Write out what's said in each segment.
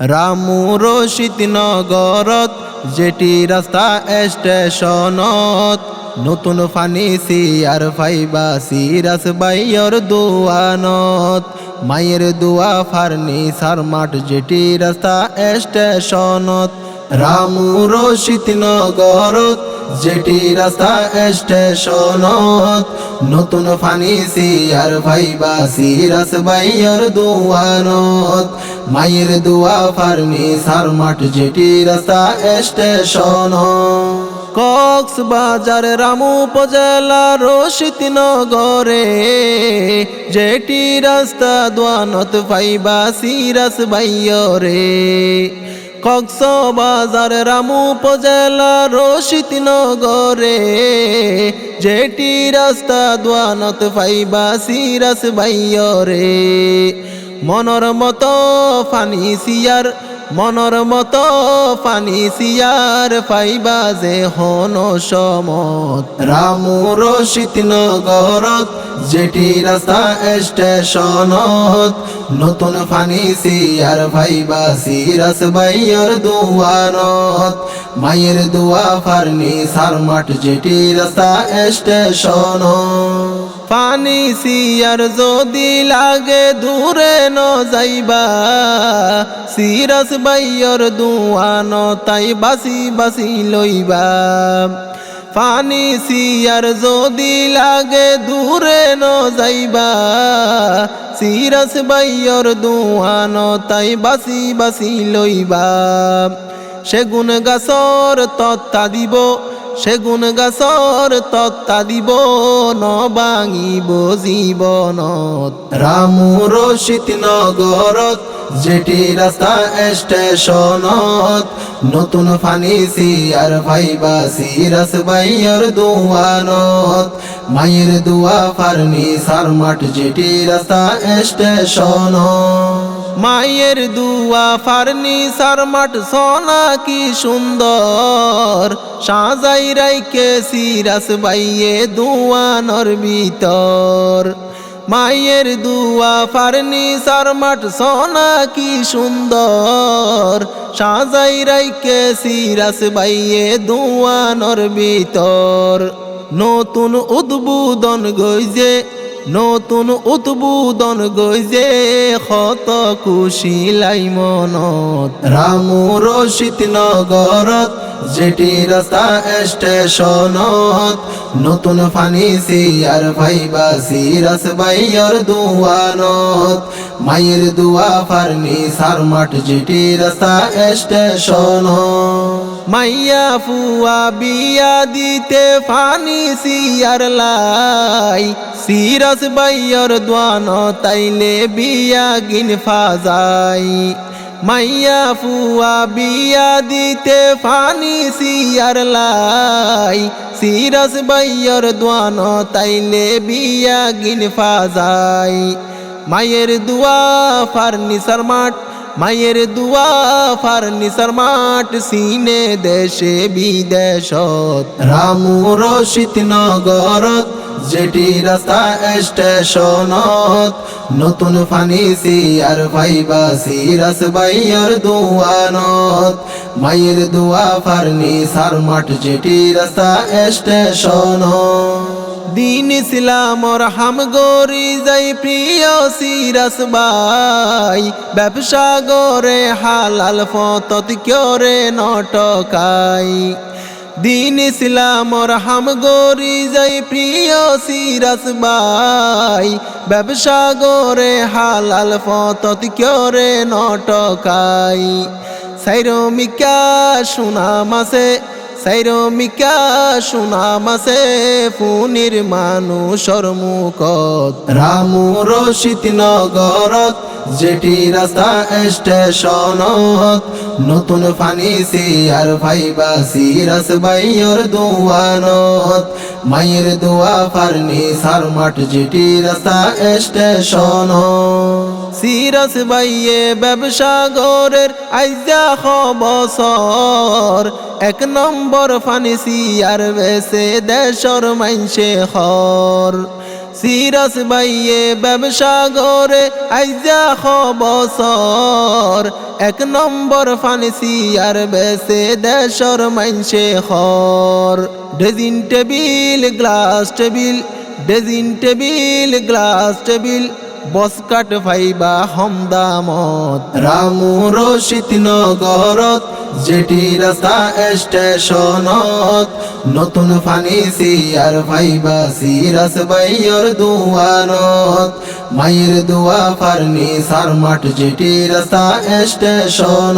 রামু রশিত নগরত, যেটি রাস্তা স্টেশনত। নতুন ফানি সিয়ার ফাইবা সিরাস বাইয়র দুয়ানত। মায়ের দুয়া ফার্নি সারমাট যেটি রাস্তা স্টেশনত। রামু রশিত নগরত যেটি রাস্তা স্টেশনত নতুন ফানি সিয়ার ভাইবা সিরাস বাইয়র দুয়ানত মায়ের দুয়া ফার্নি সারমাট যেটি রাস্তা স্টেশন কক্স বাজার রামু উপজেলা রশিদ নগরে যেটি রাস্তা দোয়ানত সিরাস বাইয়রে কক্স বাজার রামু উপজেলা রশিত নগরে যেটি রাস্তা দোয়ানত পাইবা সিরাস বাইয়রে। মনর মতো ফানি সিয়ার মনর মতো ফানি সিয়ার পাইবা যে হন সমত। রামু রশিদ নগরত, যেটি রাস্তা স্টেশনত। নতুন ফানি সিয়ার ভাইবা সিরাস বাইয়র দুয়ানত মায়ের দুয়া ফার্নি সারমাট, যেটি রাস্তা স্টেশন পানি সিয়ার যদি লাগে দূরে ন যাইবা। সিরাস বাইয়র দুয়ান তাই বাসি বাসি লইবা। পানি সিয়ার যদি লাগে দূরে ন যাইবা। সিরাস বাইয়র দুয়ান তাই বাসি বাসি লইবা। সেগুন গাছর তত্তা দিব। সেগুন গাছর তত্তা দিব, ন বাঙিব জীবনত রামু রশিদ নগরত, যেটি রাস্তা স্টেশনত, নতুন ফানি সিয়ার ভাইবা সিরাস বাইয়র দুয়ানত। মায়ের দুয়া ফার্নি সারমাট, যেটি রাস্তা স্টেশন মায়ের দুয়া ফার্নি সারমাট সোনা কি সুন্দর। সাজাই রাইকে সিরাস বাইয়ে দুয়ানর ভিতর। মায়ের দুয়া ফার্নি সারমাট সোনা কি সুন্দর। সাজাই রাইকে সিরাস বাইয়ে দুয়ানর ভিতর। নতুন উদ্বোধন গইজে নতুন উদ্বোধন গইজে ক্ষত কুশিলাই মনত। রামু রশিদ নগরত যেটি রাস্তা স্টেশনত। নতুন ফানি সিয়ার ভাই ভাইবা সিরাস বাইয়র দুয়ানত। মায়ের দুয়া ফার্নি সারমাট যেটি রাস্তা স্টেশন মাইয়া ফুয়া বিয়া দিতে ফানি সিয়ার লাই সিরাস বাইয়র দোয়ান, তাইলে বিয়া গিন ফাজাই। মাইয়া ফুয়া বিয়া দিতে ফানি সিয়ার লাই। সিরাস বাইয়র দোয়ান, তাইলে বিয়া গিন ফাজাই। মায়ের দুয়া ফার্নিচার মাঠ, মায়ের দুয়া ফার্নিচার মাঠ, সিনে দেশে বিদেশত। রামু রশিদ নগরত যেটি রাস্তা স্টেশনত, নতুন ফানি সিয়ার ভাইবা সিরাস বাইয়র দুয়ানত। মায়ের দুয়া ফার্নি সারমাট যেটি রাস্তা স্টেশন দিন ইসলামর হাম গরি যাই প্রিয় সিরাস বাই ব্যবসা গরে হালাল ফতত করে নটকাই। দিন ইসলাম হাম গরি যাই প্রিয় সিরাস বাই ব্যবসা গরে হালাল ফতত কে নটকাই। সাইরমিকা সোনা মাসে সাইরমিকা সোনা আছে ফুনির মানুষর মুখত। রামু রশিদ নগরত, যেটি রাস্তা স্টেশনত। নতুন ফানি সিয়ার ভাইবা সিরাস বাইয়র দুয়ানত। মায়ের দোয়া পারনি সার মাঠ জিটি রাস্তা স্টেশন। সিরাস বাইয়ে ব্যবসা গরের আইজা খবসর। এক নম্বর ফানি সিয়ার বেসে দেশর মাইনসে খর। সিরাস বাইয়ে ব্যবসা গরে আইজা খবসর। এক নম্বর ফানসি আর বেসে দেশর মাইনসে খর। Design table, glass table design table, glass table বসকাট ভাইবা হমদামত। রামু রশিদ নগরত যেটি রাস্তা স্টেশনত। নতুন ফানিসি আর ভাইবা সিরাস বাইয়র দুয়ানত। মায়ের দুয়া ফারনি সারমাট যেটি রাস্তা স্টেশন।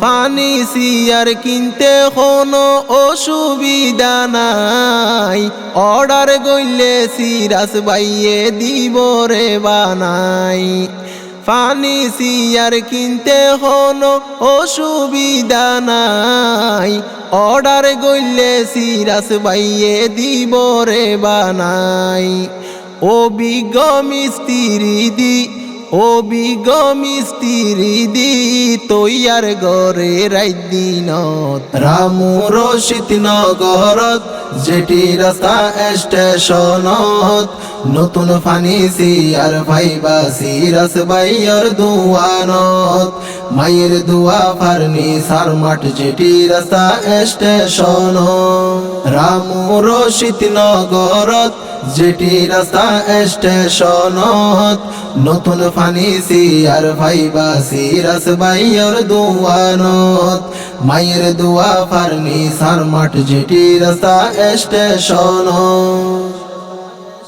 ফানিসি আর কিনতে কোনো অসুবিধা নাই। অর্ডার গইলে সিরাস বাইয়ে দিব রে বানাই। ফানি সিয়ার কিনতে কোনো অসুবিধা নাই। অর্ডার গইলে সিরাস বাইয়ে দিব রে বানাই। ও বিগ মিস্ত্রি দি ও বিগ মিস্ত্রি দি, তৈয়ার গরে রাইত দিনত রামু রশিদ নগরত, যেটি রাস্তা স্টেশনত, নতুন ফানিসি আর ভাইবা সিরাস বাইয়র দুয়ানত। মায়ের দুয়া ফারনি সারমাট যেটি রাস্তা স্টেশন। রামু রশিদ নগরত যেটি রাস্তা স্টেশনত নতুন ফানিসি আর ভাইবা সিরাস বাইয়র দুয়ানত। মায়ের দুয়া ফারনি সারমাট যেটি রাস্তা স্টেশন।